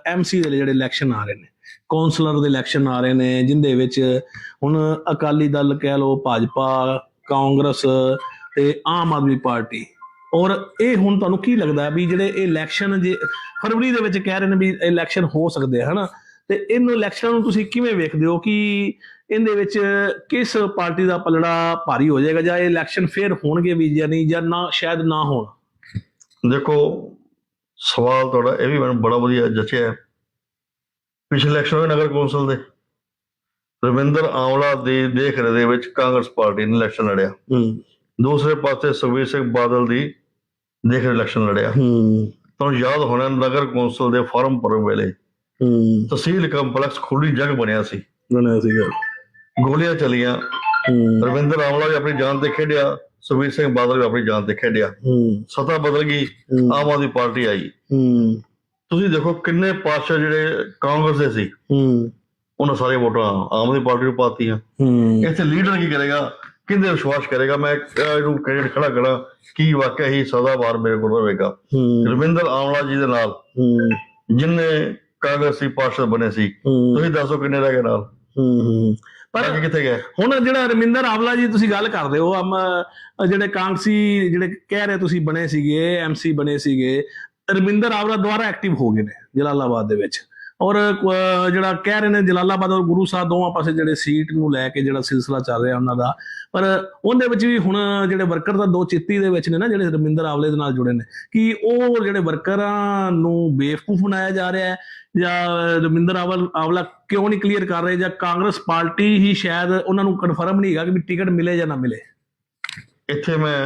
ਐਮਸੀ ਦੇ ਜਿਹੜੇ ਇਲੈਕਸ਼ਨ ਆ ਰਹੇ ਨੇ ਕੌਂਸਲਰ ਦੇ ਇਲੈਕਸ਼ਨ ਆ ਰਹੇ ਨੇ ਜਿੰਦੇ ਵਿੱਚ ਹੁਣ ਅਕਾਲੀ ਦਲ ਕਹਿ ਲਓ ਭਾਜਪਾ ਕਾਂਗਰਸ ਤੇ ਆਮ ਆਦਮੀ ਪਾਰਟੀ ਔਰ ਇਹ ਹੁਣ ਤੁਹਾਨੂੰ ਕੀ ਲੱਗਦਾ ਵੀ ਜਿਹੜੇ ਇਹ ਇਲੈਕਸ਼ਨ ਜੇ ਫਰਵਰੀ ਦੇ ਵਿੱਚ ਕਹਿ ਰਹੇ ਨੇ ਵੀ ਇਲੈਕਸ਼ਨ ਹੋ ਸਕਦੇ ਆ ਹਨਾ? ਤੇ ਇਹਨੂੰ ਇਲੈਕਸ਼ਨ ਨੂੰ ਤੁਸੀਂ ਕਿਵੇਂ ਵੇਖਦੇ ਹੋ ਕਿ ਇਹਦੇ ਵਿੱਚ ਕਿਸ ਪਾਰਟੀ ਦਾ ਪਲੜਾ ਭਾਰੀ ਹੋ ਜਾਏਗਾ ਜਾਂ ਇਹ ਇਲੈਕਸ਼ਨ ਫੇਰ ਹੋਣਗੇ ਵੀ ਜਾਂ ਨਹੀਂ ਜਾਂ ਨਾ ਸ਼ਾਇਦ ਨਾ ਹੋਣ?
ਦੇਖੋ ਸਵਾਲ ਤੁਹਾਡਾ ਇਹ ਵੀ ਮੈਨੂੰ ਬੜਾ ਵਧੀਆ ਜਚਿਆ ਹੈ। ਪਿਛਲੇ ਇਲੈਕਸ਼ਨ ਹੋਏ ਨਗਰ ਕੌਂਸਲ ਦੇ। ਰਵਿੰਦਰ ਆਵਲਾ ਦੇ ਦੇਖ ਰਹੇ ਦੇ ਵਿੱਚ ਕਾਂਗਰਸ ਪਾਰਟੀ ਨੇ ਇਲੈਕਸ਼ਨ ਲੜਿਆ।
ਹੂੰ।
ਦੂਸਰੇ ਪਾਸੇ ਸੁਖਬੀਰ ਸਿੰਘ ਬਾਦਲ ਦੀ ਦੇਖ ਰਹੇ ਇਲੈਕਸ਼ਨ ਲੜਿਆ।
ਹੂੰ।
ਤੁਹਾਨੂੰ ਯਾਦ ਹੋਣਾ ਨਗਰ ਕੌਂਸਲ ਦੇ ਫਾਰਮ ਭਰਨ ਵੇਲੇ
ਹੂੰ।
ਤਹਿਸੀਲ ਕੰਪਲੈਕਸ ਖੁੱਲੀ ਜਗ ਬਣਿਆ ਸੀ।
ਬਣਿਆ ਸੀਗਾ
ਗੋਲੀਆਂ ਚਲੀਆਂ।
ਹੂੰ।
ਰਵਿੰਦਰ ਆਮਲਾ ਵੀ ਆਪਣੀ ਜਾਨ ਤੇ ਖੇਡਿਆ ਸੁਖਬੀਰ ਸਿੰਘ ਬਾਦਲ ਵੀ ਆਪਣੀ ਜਾਨ ਤੇ ਖੇਡਿਆ।
ਹੂੰ।
ਸਤਾ ਬਦਲ ਗਈ ਆਮ ਆਦਮੀ ਪਾਰਟੀ ਆਈ।
ਹੂੰ।
ਤੁਸੀਂ ਦੇਖੋ ਕਿੰਨੇ ਪਾਸਾ ਜਿਹੜੇ ਕਾਂਗਰਸ ਦੇ ਸੀ।
ਹੂੰ।
ਉਹਨਾਂ ਸਾਰੇ ਵੋਟਾਂ ਆਮ ਆਦਮੀ ਪਾਰਟੀ ਨੂੰ ਪਾਤੀਆਂ।
ਹੂੰ।
ਇੱਥੇ ਲੀਡਰ ਕੀ ਕਰੇਗਾ? ਕਿੰਦੇ ਵਿਸ਼ਵਾਸ ਕਰੇਗਾ? ਮੈਂ ਇਹਨੂੰ ਕ੍ਰੈਡਿਟ ਖੜਾ ਕਰਾਂ ਕੀ ਵਾਕਿਆ ਹੀ ਸਦਾਬਾਰ ਮੇਰੇ ਕੋਲ ਰਹੇਗਾ।
ਹੂੰ।
ਰਵਿੰਦਰ ਆਮਲਾ ਜੀ ਦੇ ਨਾਲ।
ਹੂੰ।
ਜਿੰਨੇ ਕਾਂਗਰਸੀ ਪਾਰਸ਼ਦ ਬਣੇ ਸੀ ਤੁਸੀਂ ਦੱਸੋ ਕਿੰਨੇ ਰਹਿ ਗਏ ਨਾਲ?
ਪਰ
ਕਿੱਥੇ ਗਏ?
ਹੁਣ ਜਿਹੜਾ ਰਮਿੰਦਰ ਆਵਲਾ ਜੀ ਤੁਸੀਂ ਗੱਲ ਕਰਦੇ ਹੋ ਅਮ ਜਿਹੜੇ ਕਾਂਗਸੀ ਜਿਹੜੇ ਕਹਿ ਰਹੇ ਤੁਸੀਂ ਬਣੇ ਸੀਗੇ ਐਮਸੀ ਬਣੇ ਸੀਗੇ ਰਮਿੰਦਰ ਆਵਲਾ ਦੁਬਾਰਾ ਐਕਟਿਵ ਹੋ ਗਏ ਨੇ ਜਲਾਲਾਬਾਦ ਦੇ ਵਿੱਚ। ਔਰ ਜਿਹੜਾ ਕਹਿ ਰਹੇ ਨੇ ਜਲਾਲਾਬਾਦ ਔਰ ਗੁਰੂ ਸਾਹਿਬ ਦੋਵਾਂ ਪਾਸੇ ਜਿਹੜੇ ਸੀਟ ਨੂੰ ਲੈ ਕੇ ਜਿਹੜਾ ਸਿਲਸਿਲਾ ਚੱਲ ਰਿਹਾ ਉਹਨਾਂ ਦਾ, ਪਰ ਉਹਦੇ ਵਿੱਚ ਵੀ ਹੁਣ ਜਿਹੜੇ ਵਰਕਰ ਦਾ ਦੋ ਚਿੱਤੀ ਦੇ ਵਿੱਚ ਨੇ ਨਾ, ਜਿਹੜੇ ਰਮਿੰਦਰ ਆਵਲੇ ਦੇ ਨਾਲ ਜੁੜੇ ਨੇ, ਕਿ ਉਹ ਜਿਹੜੇ ਵਰਕਰਾਂ ਨੂੰ ਬੇਵਕੂਫ ਬਣਾਇਆ ਜਾ ਰਿਹਾ ਹੈ? ਜਾਂ ਰਮਿੰਦਰ ਆਵਲ, ਆਵਲਾ ਕਿਉਂ ਨਹੀਂ ਕਲੀਅਰ ਕਰ ਰਹੇ? ਜਾਂ ਕਾਂਗਰਸ ਪਾਰਟੀ ਹੀ ਸ਼ਾਇਦ ਉਹਨਾਂ ਨੂੰ ਕਨਫਰਮ ਨਹੀਂ ਹੈਗਾ ਕਿ ਟਿਕਟ ਮਿਲੇ ਜਾਂ ਨਾ ਮਿਲੇ?
ਇੱਥੇ ਮੈਂ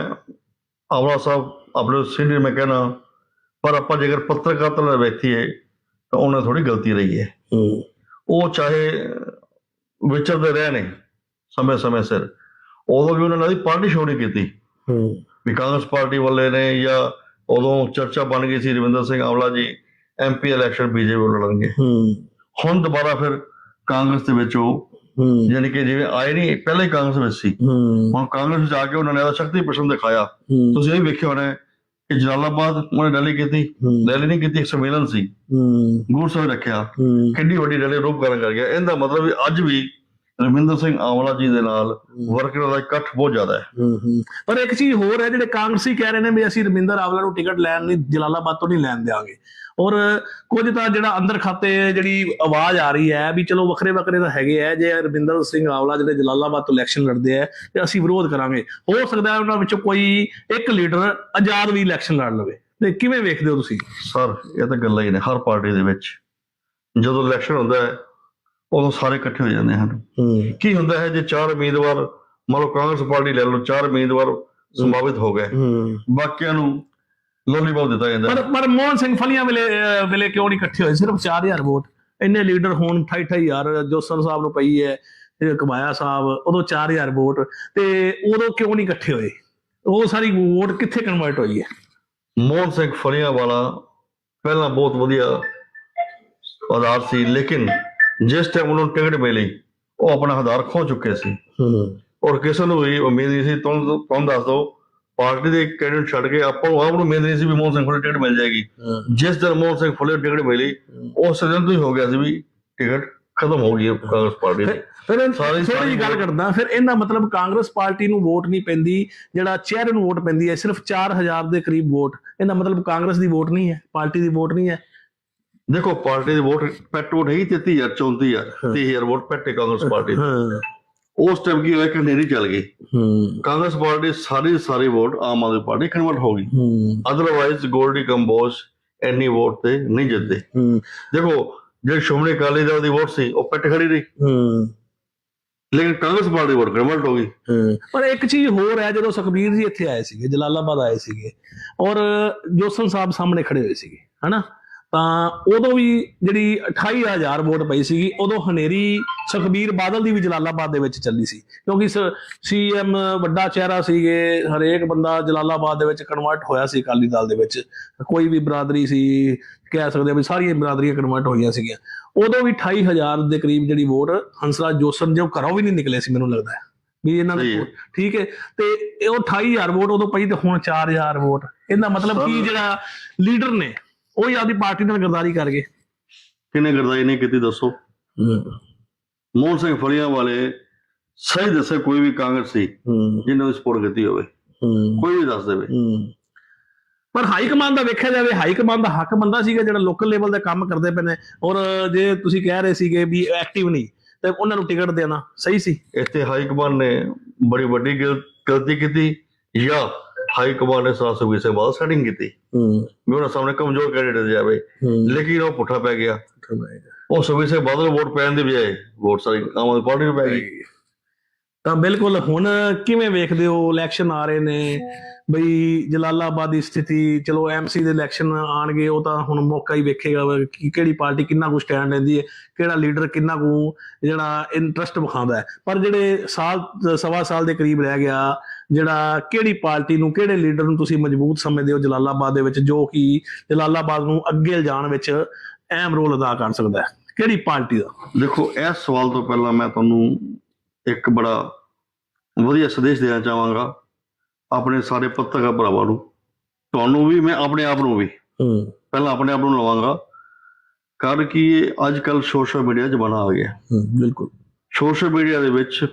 ਆਮਲਾ ਸਾਹਿਬ, ਆਪਣੇ ਸੀਨੀਅਰ ਮੈਂ ਕਹਿਣਾ, ਪਰ ਆਪਾਂ ਜੇਕਰ ਪੱਤਰਕਾਰਤਾ ਨਾਲ ਵੇਖੀਏ ਤਾਂ ਉਹਨਾਂ ਥੋੜੀ ਗਲਤੀ ਰਹੀ ਹੈ। ਉਹ ਚਾਹੇ ਵਿਚਰਦੇ ਰਹੇ ਨੇ ਸਮੇਂ ਸਮੇਂ ਸਿਰ ਉਦੋਂ ਵੀ ਉਹਨਾਂ ਨੇ ਪਾਰਟੀ ਨਹੀਂ ਕੀਤੀ।
ਹੂੰ।
ਵੀ ਕਾਂਗਰਸ ਪਾਰਟੀ ਵਾਲੇ ਨੇ ਜਾਂ ਉਦੋਂ ਚਰਚਾ ਬਣ ਗਈ ਸੀ ਰਵਿੰਦਰ ਸਿੰਘ ਆਮਲਾ ਜੀ ਐਮਪੀ ਇਲੈਕਸ਼ਨ ਬੀਜੇਪੀ ਵੱਲੋਂ ਲੜਨਗੇ।
ਹੂੰ।
ਹੁਣ ਦੁਬਾਰਾ ਫਿਰ ਕਾਂਗਰਸ ਦੇ ਵਿੱਚ ਉਹ
ਹੂੰ।
ਯਾਨੀ ਕਿ ਜਿਵੇਂ ਆਏ ਨਹੀਂ ਪਹਿਲੇ ਕਾਂਗਰਸ ਵਿੱਚ ਸੀ।
ਹੂੰ।
ਹੁਣ ਕਾਂਗਰਸ ਵਿੱਚ ਆ ਕੇ ਉਹਨਾਂ ਨੇ ਇਹਦਾ ਸ਼ਕਤੀ ਪ੍ਰਸ਼ਨ ਦਿਖਾਇਆ। ਤੁਸੀਂ ਇਹ ਵੇਖਿਆ ਹੋਣਾ ਕਿ ਜਲਾਲਾਬਾਦ ਉਹਨੇ ਰੈਲੀ ਕੀਤੀ। ਰੈਲੀ ਨਹੀਂ ਕੀਤੀ ਇੱਕ ਸੰਮੇਲਨ ਸੀ।
ਹੂੰ।
ਰੱਖਿਆ। ਕਿੰਨੀ ਵੱਡੀ ਰੈਲੀ ਰੂਪ ਕਰਨ ਕਰ ਗਿਆ। ਇਹਦਾ ਮਤਲਬ ਵੀ ਅੱਜ ਵੀ ਰਵਿੰਦਰ ਸਿੰਘ ਆਮਲਾ ਜੀ ਦੇ ਨਾਲ ਵਰਕਰਾਂ ਦਾ ਇਕੱਠ ਬਹੁਤ ਜ਼ਿਆਦਾ ਹੈ।
ਪਰ ਇੱਕ ਚੀਜ਼ ਹੋਰ ਹੈ ਜਿਹੜੇ ਕਾਂਗਰਸੀ ਕਹਿ ਰਹੇ ਨੇ ਵੀ ਅਸੀਂ ਰਮਿੰਦਰ ਆਵਲਾ ਨੂੰ ਟਿਕਟ ਲੈਣ ਨਹੀਂ ਜਲਾਲਾਬਾਦ ਤੋਂ ਨਹੀਂ ਲੈਣ ਦਿਆਂਗੇ। ਔਰ ਕੁਝ ਤਾਂ ਜਿਹੜਾ ਅੰਦਰ ਖਾਤੇ ਜਿਹੜੀ ਆਵਾਜ਼ ਆ ਰਹੀ ਹੈ ਵੀ ਚਲੋ ਵੱਖਰੇ ਵੱਖਰੇ ਤਾਂ ਹੈਗੇ ਆ ਜੇ ਰਵਿੰਦਰ ਸਿੰਘ ਆਵਲਾ ਜਿਹੜੇ ਜਲਾਲਾਬਾਦ ਤੋਂ ਇਲੈਕਸ਼ਨ ਲੜਦੇ ਆ ਤੇ ਅਸੀਂ ਵਿਰੋਧ ਕਰਾਂਗੇ। ਹੋ ਸਕਦਾ ਹੈ ਉਹਨਾਂ ਵਿੱਚੋਂ ਕੋਈ ਇੱਕ ਲੀਡਰ ਆਜ਼ਾਦ ਵੀ ਇਲੈਕਸ਼ਨ ਲੜ ਲਵੇ। ਤੇ ਕਿਵੇਂ ਵੇਖਦੇ ਹੋ ਤੁਸੀਂ?
ਸਰ ਇਹ ਤਾਂ ਗੱਲਾਂ ਹੀ ਨੇ ਹਰ ਪਾਰਟੀ ਦੇ ਵਿੱਚ। ਜਦੋਂ ਇਲੈਕਸ਼ਨ ਹੁੰਦਾ ਹੈ ਉਦੋਂ ਸਾਰੇ ਇਕੱਠੇ ਹੋ ਜਾਂਦੇ ਹਨ।
ਹੂੰ।
ਕੀ ਹੁੰਦਾ ਹੈ ਜੇ ਚਾਰ ਉਮੀਦਵਾਰ ਮੰਨ ਲਓ ਕਾਂਗਰਸ ਪਾਰਟੀ ਲੈ ਲਓ ਚਾਰ ਉਮੀਦਵਾਰ ਸੰਭਾਵਿਤ ਹੋ ਗਏ। ਬਾਕੀਆਂ ਨੂੰ ਲੋਲੀਪੌਪ ਦਿੱਤਾ ਜਾਂਦਾ
ਪਰ। ਪਰ ਮੋਹਨ ਸਿੰਘ ਫਲੀਆਂ ਵੇਲੇ ਵੇਲੇ ਕਿਉਂ ਨਹੀਂ ਇਕੱਠੇ ਹੋਏ? ਸਿਰਫ 4000 ਵੋਟ। ਇੰਨੇ ਲੀਡਰ ਹੋਣ 28000 ਜੋਸਨ ਸਾਹਿਬ ਨੂੰ ਪਈ ਹੈ ਇਹ ਕਮਾਇਆ ਸਾਹਿਬ ਉਦੋਂ 4000 ਵੋਟ। ਤੇ ਉਦੋਂ ਕਿਉਂ ਨਹੀਂ ਇਕੱਠੇ ਹੋਏ? ਉਹ ਸਾਰੀ ਵੋਟ ਕਿੱਥੇ ਕਨਵਰਟ ਹੋਈ ਹੈ?
ਮੋਹਨ ਸਿੰਘ ਫਲੀਆਂ ਵਾਲਾ ਪਹਿਲਾਂ ਬਹੁਤ ਵਧੀਆ ਆਧਾਰ ਸੀ ਲੇਕਿਨ ਜਿਸ ਟਾਈਮ ਉਹਨੂੰ ਟਿਕਟ ਮਿਲੀ ਉਹ ਆਪਣਾ ਆਧਾਰ ਖੋ ਚੁੱਕੇ ਸੀ।
ਹੂੰ।
ਔਰ ਕਿਸੇ ਨੂੰ ਵੀ ਉਮੀਦ ਨਹੀਂ ਸੀ ਤੁਹਾਨੂੰ ਤੁਹਾਨੂੰ ਦੱਸ ਦੋ ਪਾਰਟੀ ਦੇ ਕੈਂਡੀਡੇਟ ਛੱਡ ਕੇ ਆਪਾਂ ਨੂੰ ਆਪ ਨੂੰ ਉਮੀਦ ਨਹੀਂ ਸੀ ਵੀ ਮੋਹਨ ਸਿੰਘ ਫੁੱਲੇ ਟਿਕਟ ਮਿਲ ਜਾਏਗੀ। ਜਿਸ ਦਿਨ ਮੋਹਨ ਸਿੰਘ ਫੁੱਲੇ ਟਿਕਟ ਮਿਲੀ ਉਸ ਦਿਨ ਤੋਂ ਹੀ ਹੋ ਗਿਆ ਸੀ ਵੀ ਟਿਕਟ ਖਤਮ ਹੋ ਗਈ ਕਾਂਗਰਸ ਪਾਰਟੀ ਦੀ।
ਫਿਰ
ਸਾਰੀ-
ਥੋੜੀ ਜਿਹੀ ਗੱਲ ਕਰਦਾ ਫਿਰ ਇਹਦਾ ਮਤਲਬ ਕਾਂਗਰਸ ਪਾਰਟੀ ਨੂੰ ਵੋਟ ਨਹੀਂ ਪੈਂਦੀ ਜਿਹੜਾ ਚਿਹਰੇ ਨੂੰ ਵੋਟ ਪੈਂਦੀ ਹੈ ਸਿਰਫ 4000 ਦੇ ਕਰੀਬ ਵੋਟ ਇਹਦਾ ਮਤਲਬ ਕਾਂਗਰਸ ਦੀ ਵੋਟ ਨਹੀਂ ਹੈ ਪਾਰਟੀ ਦੀ ਵੋਟ ਨਹੀਂ ਹੈ।
ਦੇਖੋ ਪਾਰਟੀ ਦੀ ਵੋਟ ਪੈਟ ਵੋਟ ਹੈਗੀ 33000 34000 30000 ਵੋਟ ਪੈਟੇ ਕਾਂਗਰਸ ਪਾਰਟੀ ਉਸ ਟਾਈਮ ਕੀ ਹੋਇਆ ਕਿ ਹਨੇਰੀ ਚੱਲ ਗਈ।
ਹੂੰ।
ਕਾਂਗਰਸ ਪਾਰਟੀ ਸਾਰੀ ਸਾਰੀ vote Aam Aadmi party convert ਹੋ ਗਈ।
ਹੂੰ।
ਅਦਰਵਾਈਜ਼ ਗੋਲਡੀ ਕੰਬੋਜ ਇੰਨੀ ਵੋਟ ਤੇ ਨਹੀਂ ਜਿੱਤਦੇ।
ਹੂੰ।
ਦੇਖੋ ਜਿਹੜੀ ਸ਼੍ਰੋਮਣੀ ਅਕਾਲੀ ਦਲ ਦੀ ਵੋਟ ਸੀ ਉਹ ਪੈਟ ਖੜੀ ਰਹੀ।
ਹੂੰ।
ਲੇਕਿਨ ਕਾਂਗਰਸ ਪਾਰਟੀ ਵੋਟ ਕਨਵਰਟ ਹੋ ਗਈ।
ਪਰ ਇੱਕ ਚੀਜ਼ ਹੋਰ ਹੈ ਜਦੋਂ ਸੁਖਬੀਰ ਜੀ ਇੱਥੇ ਆਏ ਸੀਗੇ ਜਲਾਲਾਬਾਦ ਆਏ ਸੀਗੇ ਔਰ ਜੋਸਨ ਸਾਹਿਬ ਸਾਹਮਣੇ ਖੜੇ ਹੋਏ ਸੀਗੇ ਹਨਾ? ਤਾਂ ਉਦੋਂ ਵੀ ਜਿਹੜੀ 28000 ਵੋਟ ਪਈ ਸੀਗੀ ਉਦੋਂ ਹਨੇਰੀ ਸੁਖਬੀਰ ਬਾਦਲ ਦੀ ਵੀ ਜਲਾਲਾਬਾਦ ਦੇ ਵਿੱਚ ਚੱਲੀ ਸੀ। ਕਿਉਂਕਿ ਸੀਐਮ ਵੱਡਾ ਚਿਹਰਾ ਸੀਗੇ ਹਰੇਕ ਬੰਦਾ ਜਲਾਲਾਬਾਦ ਦੇ ਵਿੱਚ ਕਨਵਰਟ ਹੋਇਆ ਸੀ ਅਕਾਲੀ ਦਲ ਦੇ ਵਿੱਚ। ਕੋਈ ਵੀ ਬਰਾਦਰੀ ਸੀ ਕਹਿ ਸਕਦੇ ਆ ਵੀ ਸਾਰੀਆਂ ਬਰਾਦਰੀਆਂ ਕਨਵਰਟ ਹੋਈਆਂ ਸੀਗੀਆਂ। ਉਦੋਂ ਵੀ 28000 ਦੇ ਕਰੀਬ ਜਿਹੜੀ ਵੋਟ ਹੰਸਰਾਜ ਜੋਸਨ ਜੋ ਘਰੋਂ ਵੀ ਨਹੀਂ ਨਿਕਲੇ ਸੀ ਮੈਨੂੰ ਲੱਗਦਾ ਵੀ ਇਹਨਾਂ
ਹੈ।
ਠੀਕ ਹੈ? ਤੇ ਉਹ 28000 ਵੋਟ ਉਦੋਂ ਪਈ ਤੇ ਹੁਣ 4000 ਵੋਟ। ਇਹਦਾ ਮਤਲਬ ਕੀ ਜਿਹੜਾ ਲੀਡਰ ਨੇ? ਉਹ ਹੀ ਆਪਦੀ ਪਾਰਟੀ ਨਾਲ ਗਰਦਾਰੀ ਕਰ ਗਏ।
ਕਿਹਨੇ ਗਰਦਾਈ ਨਹੀਂ ਕੀਤੀ ਦੱਸੋ? ਮੋਹਨ ਸਿੰਘ ਫਲੀਆਂ ਵਾਲੇ ਸਹੀ ਦੱਸੇ ਕੋਈ ਵੀ ਕਾਂਗਰਸੀ ਜਿਹਨੇ ਉਹ ਸਪੋਰਟ ਕੀਤੀ ਹੋਵੇ। ਕੋਈ ਵੀ ਦੱਸ ਦੇਵੇ।
ਪਰ ਹਾਈ ਕਮਾਂਡ ਦਾ ਵੇਖਿਆ ਜਾਵੇ ਹਾਈ ਕਮਾਂਡ ਦਾ ਹੱਕ ਬੰਦਾ ਸੀਗਾ ਜਿਹੜਾ ਲੋਕਲ ਲੈਵਲ ਤੇ ਕੰਮ ਕਰਦੇ ਪਏ ਨੇ। ਔਰ ਜੇ ਤੁਸੀਂ ਕਹਿ ਰਹੇ ਸੀਗੇ ਵੀ ਐਕਟਿਵ ਨਹੀਂ ਤੇ ਉਹਨਾਂ ਨੂੰ ਟਿਕਟ ਦੇਣਾ ਸਹੀ ਸੀ।
ਇੱਥੇ ਹਾਈ ਕਮਾਂਡ ਨੇ ਬੜੀ ਵੱਡੀ ਗਲ- ਗਲਤੀ ਕੀਤੀ ਜਾਂ ਹਾਈ ਕਮਾਂਡ ਨੇ ਸਾਰਾ ਸੁਖੀ ਸਿੰਘ ਬਾਅਦ ਸੈਟਿੰਗ ਕੀਤੀ। ਵੀ ਉਹਨਾਂ ਸਾਹਮਣੇ ਕਮਜ਼ੋਰ ਕੈਂਡੀਡੇਟ ਜਾਵੇ। ਲੇਕਿਨ ਉਹ ਪੁੱਠਾ ਪੈ ਗਿਆ। ਉਹ ਸੁਖੀ ਸਿੰਘ ਬਾਦਲ ਵੋਟ ਪੈਣ ਦੀ ਬਜਾਏ ਵੋਟ ਸਾਰੀ ਆਮ ਆਦਮੀ ਪਾਰਟੀ ਨੂੰ ਪੈ ਗਈ।
ਤਾਂ ਬਿਲਕੁਲ ਹੁਣ ਕਿਵੇਂ ਵੇਖਦੇ ਹੋ? ਇਲੈਕਸ਼ਨ ਆ ਰਹੇ ਨੇ। ਬਈ ਜਲਾਲਾਬਾਦ ਦੀ ਸਥਿਤੀ ਚਲੋ ਐਮਸੀ ਦੇ ਇਲੈਕਸ਼ਨ ਆਣਗੇ ਉਹ ਤਾਂ ਹੁਣ ਮੌਕਾ ਹੀ ਵੇਖੇਗਾ ਕਿ ਕਿਹੜੀ ਪਾਰਟੀ ਕਿੰਨਾ ਕੁ ਸਟੈਂਡ ਲੈਂਦੀ ਹੈ ਕਿਹੜਾ ਲੀਡਰ ਕਿੰਨਾ ਕੁ ਜਿਹੜਾ ਇੰਟਰਸਟ ਵਿਖਾਉਂਦਾ ਹੈ। ਪਰ ਜਿਹੜੇ ਸਾਲ ਸਵਾ ਸਾਲ ਦੇ ਕਰੀਬ ਰਹਿ ਗਿਆ ਜਿਹੜਾ ਕਿਹੜੀ ਪਾਰਟੀ ਨੂੰ ਕਿਹੜੇ ਲੀਡਰ ਨੂੰ ਤੁਸੀਂ ਮਜ਼ਬੂਤ ਸਮਝਦੇ ਹੋ ਜਲਾਲਾਬਾਦ ਦੇ ਵਿੱਚ ਜੋ ਕਿ ਜਲਾਲਾਬਾਦ ਨੂੰ ਅੱਗੇ ਲਿਜਾਣ ਵਿੱਚ ਅਹਿਮ ਰੋਲ ਅਦਾ ਕਰ ਸਕਦਾ ਹੈ? ਕਿਹੜੀ ਪਾਰਟੀ ਦਾ?
ਦੇਖੋ ਇਸ ਸਵਾਲ ਤੋਂ ਪਹਿਲਾਂ ਮੈਂ ਤੁਹਾਨੂੰ ਇੱਕ ਬੜਾ ਵਧੀਆ ਸੰਦੇਸ਼ ਦੇਣਾ ਚਾਹਾਂਗਾ ਆਪਣੇ ਸਾਰੇ ਪੱਤਰਕਾਰ ਭਰਾਵਾਂ ਨੂੰ। ਤੁਹਾਨੂੰ ਵੀ ਮੈਂ ਆਪਣੇ ਆਪ ਨੂੰ ਵੀ।
ਹੂੰ।
ਪਹਿਲਾਂ ਆਪਣੇ ਆਪ ਨੂੰ ਲਵਾਂਗਾ ਕਰ ਕਿ ਅੱਜ ਕੱਲ ਸੋਸ਼ਲ ਮੀਡੀਆ ਜ਼ਮਾਨਾ ਆ ਗਿਆ।
ਹੂੰ ਬਿਲਕੁਲ।
ਸੋਸ਼ਲ ਮੀਡੀਆ ਦੇ ਵਿੱਚ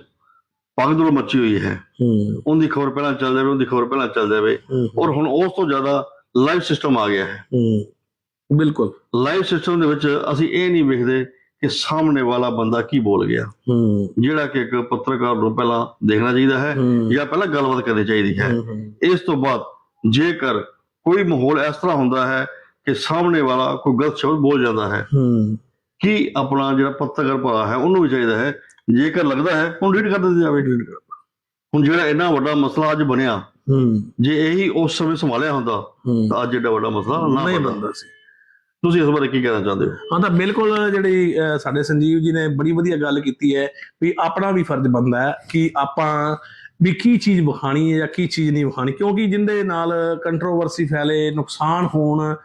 ਪਗਦੜ ਮੱਚੀ ਹੋਈ ਹੈ।
ਹੂੰ।
ਉਹਦੀ ਖਬਰ ਪਹਿਲਾਂ ਚੱਲ ਜਾਵੇ ਉਹਦੀ ਖਬਰ ਪਹਿਲਾਂ ਚੱਲ ਜਾਵੇ। ਔਰ ਹੁਣ ਉਸ ਤੋਂ ਜ਼ਿਆਦਾ ਲਾਈਵ ਸਿਸਟਮ ਆ ਗਿਆ ਹੈ।
ਹੂੰ ਬਿਲਕੁਲ।
ਲਾਈਵ ਸਿਸਟਮ ਦੇ ਵਿੱਚ ਅਸੀਂ ਇਹ ਨਹੀਂ ਵੇਖਦੇ ਕਿ ਸਾਹਮਣੇ ਵਾਲਾ ਬੰਦਾ ਕੀ ਬੋਲ ਗਿਆ।
ਹੂੰ।
ਜਿਹੜਾ ਕਿ ਇੱਕ ਪੱਤਰਕਾਰ ਨੂੰ ਪਹਿਲਾਂ ਦੇਖਣਾ ਚਾਹੀਦਾ ਹੈ ਜਾਂ ਪਹਿਲਾਂ ਗੱਲਬਾਤ ਕਰਨੀ ਚਾਹੀਦੀ ਹੈ
ਹੂੰ।
ਇਸ ਤੋਂ ਬਾਅਦ ਜੇਕਰ ਕੋਈ ਮਾਹੌਲ ਇਸ ਤਰ੍ਹਾਂ ਹੁੰਦਾ ਹੈ ਕਿ ਸਾਹਮਣੇ ਵਾਲਾ ਕੋਈ ਗਲਤ ਸ਼ਬਦ ਬੋਲ ਜਾਂਦਾ ਹੈ
ਹੂੰ।
ਕਿ ਆਪਣਾ ਜਿਹੜਾ ਪੱਤਰਕਾਰ ਭਰਾ ਹੈ ਉਹਨੂੰ ਵੀ ਚਾਹੀਦਾ ਹੈ ਜੇਕਰ ਲੱਗਦਾ ਹੈ ਉਹਨੂੰ ਰੀਡ ਕਰ ਦਿੱਤਾ ਜਾਵੇ ਹੁਣ ਜਿਹੜਾ ਇੰਨਾ ਵੱਡਾ ਮਸਲਾ ਅੱਜ ਬਣਿਆ
ਹੂੰ।
ਜੇ ਇਹੀ ਉਸ ਸਮੇਂ ਸੰਭਾਲਿਆ ਹੁੰਦਾ ਤਾਂ ਅੱਜ ਏਡਾ ਵੱਡਾ ਮਸਲਾ ਨਾ
ਨਹੀਂ
ਬਣਦਾ।
ਬੰਦਾ ਸੀ।
ਤੁਸੀਂ ਇਸ ਬਾਰੇ ਕੀ ਕਹਿਣਾ ਚਾਹੁੰਦੇ ਹੋ?
ਹਾਂ ਤਾਂ ਬਿਲਕੁਲ ਜਿਹੜੀ ਸਾਡੇ ਸੰਜੀਵ ਜੀ ਨੇ ਬੜੀ ਵਧੀਆ ਗੱਲ ਕੀਤੀ ਹੈ ਵੀ ਆਪਣਾ ਵੀ ਫਰਜ਼ ਬਣਦਾ ਹੈ ਕਿ ਆਪਾਂ ਵੀ ਕੀ ਚੀਜ਼ ਵਿਖਾਣੀ ਹੈ ਜਾਂ ਕੀ ਚੀਜ਼ ਨਹੀਂ ਵਿਖਾਣੀ ਕਿਉਂਕਿ ਜਿੰਦੇ ਨਾਲ ਕੰਟਰੋਵਰਸੀ ਫੈਲੇ ਨੁਕਸਾਨ ਹੋਣ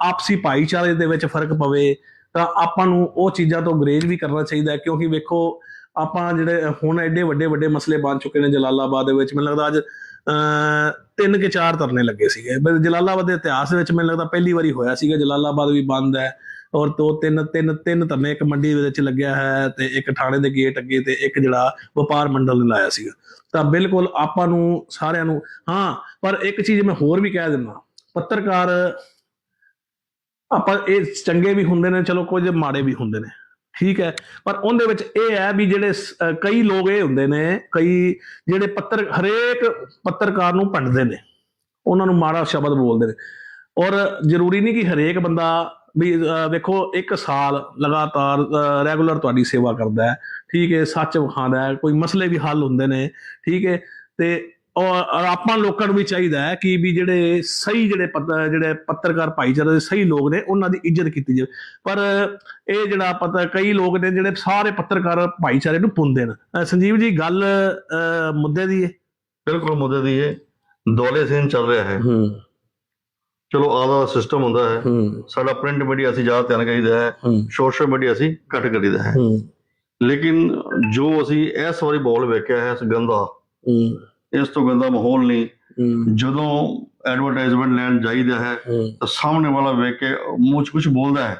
ਆਪਸੀ ਭਾਈਚਾਰੇ ਦੇ ਵਿੱਚ ਫ਼ਰਕ ਪਵੇ ਤਾਂ ਆਪਾਂ ਨੂੰ ਉਹ ਚੀਜ਼ਾਂ ਤੋਂ ਗਰੇਜ ਵੀ ਕਰਨਾ ਚਾਹੀਦਾ ਹੈ। ਕਿਉਂਕਿ ਵੇਖੋ ਆਪਾਂ ਜਿਹੜੇ ਹੁਣ ਐਡੇ ਵੱਡੇ ਵੱਡੇ ਮਸਲੇ ਬਣ ਚੁੱਕੇ ਨੇ ਜਲਾਲਾਬਾਦ ਦੇ ਵਿੱਚ। ਮੈਨੂੰ ਲੱਗਦਾ ਅੱਜ ਅਹ, ਤਿੰਨ ਕੇ ਚਾਰ ਧਰਨੇ ਲੱਗੇ ਸੀਗੇ। ਜਲਾਲਾਬਾਦ ਦੇ ਇਤਿਹਾਸ ਵਿੱਚ ਮੈਨੂੰ ਲੱਗਦਾ ਪਹਿਲੀ ਵਾਰੀ ਹੋਇਆ ਸੀਗਾ ਜਲਾਲਾਬਾਦ ਵੀ ਬੰਦ ਹੈ। ਔਰ ਦੋ ਤਿੰਨ ਤਿੰਨ ਤਿੰਨ ਧਰਨੇ ਇੱਕ ਮੰਡੀ ਦੇ ਵਿੱਚ ਲੱਗਿਆ ਹੈ ਤੇ ਇੱਕ ਥਾਣੇ ਦੇ ਗੇਟ ਅੱਗੇ ਤੇ ਇੱਕ ਜਿਹੜਾ ਵਪਾਰ ਮੰਡਲ ਨੇ ਲਾਇਆ ਸੀਗਾ। ਤਾਂ ਬਿਲਕੁਲ ਆਪਾਂ ਨੂੰ ਸਾਰਿਆਂ ਨੂੰ ਹਾਂ ਪਰ ਇੱਕ ਚੀਜ਼ ਮੈਂ ਹੋਰ ਵੀ ਕਹਿ ਦਿੰਦਾ। ਪੱਤਰਕਾਰ ਆਪਾਂ ਇਹ ਚੰਗੇ ਵੀ ਹੁੰਦੇ ਨੇ ਚਲੋ ਕੁਝ ਮਾੜੇ ਵੀ ਹੁੰਦੇ ਨੇ। ਠੀਕ ਹੈ? ਪਰ ਉਹਦੇ ਵਿੱਚ ਇਹ ਹੈ ਵੀ ਜਿਹੜੇ ਕਈ ਲੋਕ ਇਹ ਹੁੰਦੇ ਨੇ, ਕਈ ਜਿਹੜੇ ਪੱਤਰ, ਹਰੇਕ ਪੱਤਰਕਾਰ ਨੂੰ ਭੰਡਦੇ ਨੇ। ਉਹਨਾਂ ਨੂੰ ਮਾੜਾ ਸ਼ਬਦ ਬੋਲਦੇ ਨੇ। ਔਰ ਜ਼ਰੂਰੀ ਨਹੀਂ ਕਿ ਹਰੇਕ ਬੰਦਾ ਵੀ, ਅਹ ਵੇਖੋ, ਇੱਕ ਸਾਲ ਲਗਾਤਾਰ ਰੈਗੂਲਰ ਤੁਹਾਡੀ ਸੇਵਾ ਕਰਦਾ ਹੈ। ਠੀਕ ਹੈ, ਸੱਚ ਵਿਖਾਉਂਦਾ ਹੈ, ਕੋਈ ਮਸਲੇ ਵੀ ਹੱਲ ਹੁੰਦੇ ਨੇ। ਠੀਕ ਹੈ, ਤੇ ਔਰ ਔਰ ਆਪਾਂ ਲੋਕਾਂ ਨੂੰ ਵੀ ਚਾਹੀਦਾ ਹੈ ਕਿ ਵੀ ਜਿਹੜੇ ਸਹੀ ਜਿਹੜੇ ਜਿਹੜੇ ਪੱਤਰਕਾਰ ਭਾਈਚਾਰੇ ਦੇ ਸਹੀ ਲੋਕ ਨੇ ਉਹਨਾਂ ਦੀ ਇੱਜ਼ਤ ਕੀਤੀ ਜਾਵੇ। ਪਰ ਇਹ ਜਿਹੜਾ ਪਤਾ ਕਈ ਲੋਕ ਨੇ ਜਿਹੜੇ ਸਾਰੇ ਪੱਤਰਕਾਰ ਭਾਈਚਾਰੇ ਨੂੰ ਪੁੰਦੇ ਨੇ। ਸੰਜੀਵ ਜੀ ਗੱਲ ਮੁੱਦੇ ਦੀ ਹੈ
ਬਿਲਕੁਲ ਮੁੱਦੇ ਦੀ ਇਹ ਦੌਲੇ ਸੀਨ ਚੱਲ ਰਿਹਾ ਹੈ।
ਹੂੰ।
ਚਲੋ ਆਦਾ ਸਿਸਟਮ ਹੁੰਦਾ ਹੈ।
ਹੂੰ।
ਸਾਡਾ ਪ੍ਰਿੰਟ ਮੀਡੀਆ ਅਸੀਂ ਜ਼ਿਆਦਾ ਧਿਆਨ ਕਰੀਦਾ ਹੈ।
ਹੂੰ।
ਸੋਸ਼ਲ ਮੀਡੀਆ ਅਸੀਂ ਘੱਟ ਕਰੀਦਾ ਹੈ।
ਹੂੰ।
ਲੇਕਿਨ ਜੋ ਅਸੀਂ ਇਸ ਵਾਰੀ ਮਾਹੌਲ ਵੇਖਿਆ ਹੈ ਇਸ ਗੰਦਾ
ਹੂੰ।
ਇਸ ਤੋਂ ਗੰਦਾ ਮਾਹੌਲ ਨਹੀਂ। ਜਦੋਂ ਐਡਵਰਟਾਈਜ਼ਮੈਂਟ ਲੈਣ ਜਾਈਦਾ ਹੈ ਤਾਂ ਸਾਹਮਣੇ ਵਾਲਾ ਵੇਖ ਕੇ ਮੂੰਹ 'ਚ ਕੁਝ ਬੋਲਦਾ ਹੈ।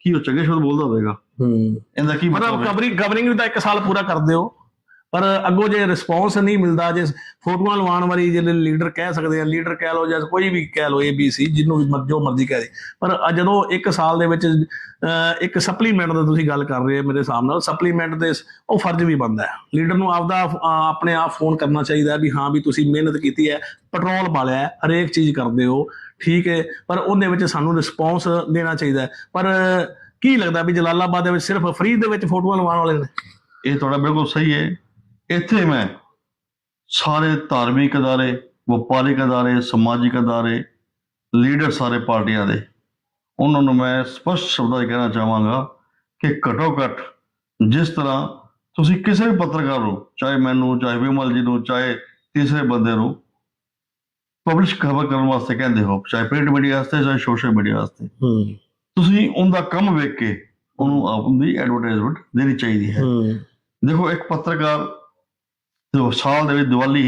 ਕੀ ਉਹ ਚੰਗੇ ਸ਼ਬਦ ਬੋਲਦਾ ਹੋਵੇਗਾ? ਇਹਦਾ ਕੀ
ਮਤਲਬ ਕਵਰਿੰਗ ਕਵਰਿੰਗ ਤਾਂ ਇੱਕ ਸਾਲ ਪੂਰਾ ਕਰਦੇ ਹੋ ਪਰ ਅੱਗੋਂ ਜੇ ਰਿਸਪੌਂਸ ਨਹੀਂ ਮਿਲਦਾ, ਜੇ ਫੋਟੋਆਂ ਲਵਾਉਣ ਵਾਲੀ ਜਿਹੜੇ ਲੀਡਰ ਕਹਿ ਸਕਦੇ ਆ ਲੀਡਰ ਕਹਿ ਲਓ ਜਾਂ ਕੋਈ ਵੀ ਕਹਿ ਲਓ ਏਬੀਸੀ ਜਿਹਨੂੰ ਵੀ ਮਰ- ਜੋ ਮਰਜ਼ੀ ਕਹਿ ਦੇ। ਪਰ ਜਦੋਂ ਇੱਕ ਸਾਲ ਦੇ ਵਿੱਚ ਇੱਕ ਸਪਲੀਮੈਂਟ ਦਾ ਤੁਸੀਂ ਗੱਲ ਕਰ ਰਹੇ ਹੋ ਮੇਰੇ ਹਿਸਾਬ ਨਾਲ ਸਪਲੀਮੈਂਟ ਦੇ ਉਹ ਫਰਜ਼ ਵੀ ਬਣਦਾ ਹੈ। ਲੀਡਰ ਨੂੰ ਆਪਦਾ ਆਪਣੇ ਆਪ ਫੋਨ ਕਰਨਾ ਚਾਹੀਦਾ ਵੀ ਹਾਂ ਵੀ ਤੁਸੀਂ ਮਿਹਨਤ ਕੀਤੀ ਹੈ ਪੈਟਰੋਲ ਪਾਲਿਆ ਹੈ, ਹਰੇਕ ਚੀਜ਼ ਕਰਦੇ ਹੋ, ਠੀਕ ਹੈ, ਪਰ ਉਹਦੇ ਵਿੱਚ ਸਾਨੂੰ ਰਿਸਪੌਂਸ ਦੇਣਾ ਚਾਹੀਦਾ ਪਰ ਕੀ ਲੱਗਦਾ ਵੀ ਜਲਾਲਾਬਾਦ ਦੇ ਵਿੱਚ ਸਿਰਫ ਫਰੀ ਦੇ ਵਿੱਚ ਫੋਟੋਆਂ ਲਵਾਉਣ ਵਾਲੇ ਨੇ?
ਇਹ ਤੁਹਾਡਾ ਬਿਲਕੁਲ ਸਹੀ ਹੈ। ਇੱਥੇ ਮੈਂ ਸਾਰੇ ਧਾਰਮਿਕ ਅਦਾਰੇ ਵਪਾਰਿਕ ਅਦਾਰੇ ਸਮਾਜਿਕ ਅਦਾਰੇ ਲੀਡਰ ਸਾਰੇ ਪਾਰਟੀਆਂ ਦੇ ਉਹਨਾਂ ਨੂੰ ਮੈਂ ਸਪਸ਼ਟ ਸ਼ਬਦਾਂ 'ਚ ਕਹਿਣਾ ਚਾਹਾਂਗਾ ਕਿ ਘੱਟੋ ਘੱਟ ਜਿਸ ਤਰ੍ਹਾਂ ਤੁਸੀਂ ਕਿਸੇ ਵੀ ਪੱਤਰਕਾਰ ਨੂੰ ਚਾਹੇ ਮੈਨੂੰ ਚਾਹੇ ਵਿਮਲ ਜੀ ਨੂੰ ਚਾਹੇ ਤੀਸਰੇ ਬੰਦੇ ਨੂੰ ਪਬਲਿਸ਼ ਖਬਰ ਕਰਨ ਵਾਸਤੇ ਕਹਿੰਦੇ ਹੋ ਚਾਹੇ ਪ੍ਰਿੰਟ ਮੀਡੀਆ ਵਾਸਤੇ ਚਾਹੇ ਸੋਸ਼ਲ ਮੀਡੀਆ ਵਾਸਤੇ ਤੁਸੀਂ ਉਹਦਾ ਕੰਮ ਵੇਖ ਕੇ ਉਹਨੂੰ ਆਪਣੀ ਐਡਵਰਟਾਈਜ਼ਮੈਂਟ ਦੇਣੀ ਚਾਹੀਦੀ ਹੂੰ। ਦੇਖੋ ਇੱਕ ਪੱਤਰਕਾਰ ਜੋ ਸਾਲ ਦੇ ਵਿੱਚ ਦੀਵਾਲੀ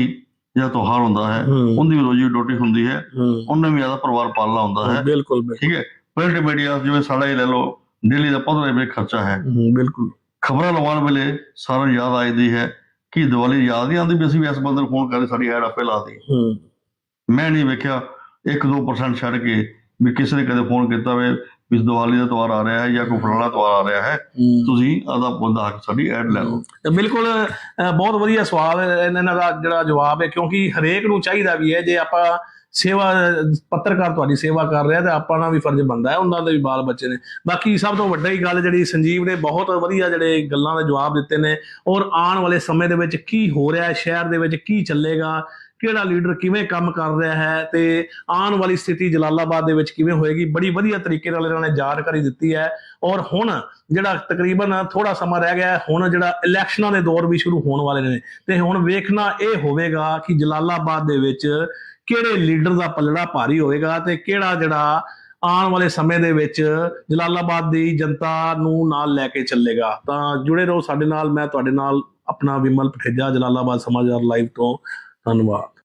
ਜਿਹੜਾ ਤਿਉਹਾਰ ਹੁੰਦਾ ਹੈ ਉਹਦੀ ਵੀ ਰੋਜੀ ਰੋਟੀ ਹੁੰਦੀ ਹੈ ਉਹਨੇ ਵੀ ਆਦਾ ਪਰਿਵਾਰ ਪਾਲਣਾ ਹੁੰਦਾ ਹੈ।
ਬਿਲਕੁਲ
ਠੀਕ ਹੈ? ਪ੍ਰਿੰਟ ਮੀਡੀਆ ਜਿਵੇਂ ਸਾਡਾ ਹੀ ਲੈ ਲਓ ਡੇਲੀ ਦਾ 15 ਰੁਪਏ ਖਰਚਾ ਹੈ।
ਬਿਲਕੁਲ।
ਖਬਰਾਂ ਲਵਾਉਣ ਵੇਲੇ ਸਾਰਿਆਂ ਨੂੰ ਯਾਦ ਆਈਦੀ ਹੈ ਕਿ ਦੀਵਾਲੀ ਯਾਦ ਨਹੀਂ ਆਉਂਦੀ ਵੀ ਅਸੀਂ ਵੀ ਇਸ ਬੰਦੇ ਨੂੰ ਫੋਨ ਕਰਕੇ ਸਾਡੀ ਐਡ ਆਪੇ ਲਾ ਦੀ
ਹੂੰ।
ਮੈਂ ਨਹੀਂ ਵੇਖਿਆ 1-2% ਛੱਡ ਕੇ ਵੀ ਕਿਸੇ ਨੇ ਕਦੇ ਫੋਨ ਕੀਤਾ ਵੀ ਇਸ ਦੀਵਾਲੀ ਦਾ ਤਿਉਹਾਰ ਆ ਰਿਹਾ ਹੈ ਜਾਂ ਕੋਈ ਫਲਾਣਾ ਤਿਉਹਾਰ ਆ ਰਿਹਾ ਹੈ
ਹੂੰ।
ਤੁਸੀਂ ਆਦਾ ਬੰਦਾ ਹੱਕ ਸਾਡੀ ਐਡ ਲੈ ਲਓ।
ਬਿਲਕੁਲ ਬਹੁਤ ਵਧੀਆ ਸਵਾਲ ਹੈ ਇਹਨਾਂ ਦਾ ਜਿਹੜਾ ਜਵਾਬ ਹੈ ਕਿਉਂਕਿ ਹਰੇਕ ਨੂੰ ਚਾਹੀਦਾ ਵੀ ਹੈ ਜੇ ਆਪਾਂ ਸੇਵਾ ਪੱਤਰਕਾਰ ਤੁਹਾਡੀ ਸੇਵਾ ਕਰ ਰਿਹਾ ਤੇ ਆਪਾਂ ਦਾ ਵੀ ਫਰਜ਼ ਬਣਦਾ ਹੈ ਉਹਨਾਂ ਦੇ ਵੀ ਬਾਲ ਬੱਚੇ ਨੇ। ਬਾਕੀ ਸਭ ਤੋਂ ਵੱਡੀ ਗੱਲ ਜਿਹੜੀ ਸੰਜੀਵ ਨੇ ਬਹੁਤ ਵਧੀਆ ਜਿਹੜੇ ਗੱਲਾਂ ਦੇ ਜਵਾਬ ਦਿੱਤੇ ਨੇ ਔਰ ਆਉਣ ਵਾਲੇ ਸਮੇਂ ਦੇ ਵਿੱਚ ਕੀ ਹੋ ਰਿਹਾ ਹੈ ਸ਼ਹਿਰ ਦੇ ਵਿੱਚ ਕੀ ਚੱਲੇਗਾ ਕਿਹੜਾ ਲੀਡਰ ਕਿਵੇਂ ਕੰਮ ਕਰ ਰਿਹਾ ਹੈ ਤੇ ਆਉਣ ਵਾਲੀ ਸਥਿਤੀ ਜਲਾਲਾਬਾਦ ਦੇ ਵਿੱਚ ਕਿਵੇਂ ਹੋਏਗੀ? ਬੜੀ ਵਧੀਆ ਤਰੀਕੇ ਨਾਲ ਇਹਨਾਂ ਨੇ ਜਾਣਕਾਰੀ ਦਿੱਤੀ ਹੈ। ਔਰ ਹੁਣ ਜਿਹੜਾ ਤਕਰੀਬਨ ਥੋੜਾ ਸਮਾਂ ਰਹਿ ਗਿਆ ਹੁਣ ਜਿਹੜਾ ਇਲੈਕਸ਼ਨਾਂ ਦੇ ਦੌਰ ਵੀ ਸ਼ੁਰੂ ਹੋਣ ਵਾਲੇ ਨੇ ਤੇ ਹੁਣ ਵੇਖਣਾ ਇਹ ਹੋਵੇਗਾ ਕਿ ਜਲਾਲਾਬਾਦ ਦੇ ਵਿੱਚ ਕਿਹੜੇ ਲੀਡਰ ਦਾ ਪਲੜਾ ਭਾਰੀ ਹੋਵੇਗਾ ਤੇ ਕਿਹੜਾ ਜਿਹੜਾ ਆਉਣ ਵਾਲੇ ਸਮੇਂ ਦੇ ਵਿੱਚ ਜਲਾਲਾਬਾਦ ਦੀ ਜਨਤਾ ਨੂੰ ਨਾਲ ਲੈ ਕੇ ਚੱਲੇਗਾ। ਤਾਂ ਜੁੜੇ ਰਹੋ ਸਾਡੇ ਨਾਲ, ਮੈਂ ਤੁਹਾਡੇ ਨਾਲ ਆਪਣਾ ਵਿਮਲ ਪਠੇਜਾ ਜਲਾਲਾਬਾਦ ਸਮਾਚਾਰ ਲਾਈਵ ਤੋਂ unlock.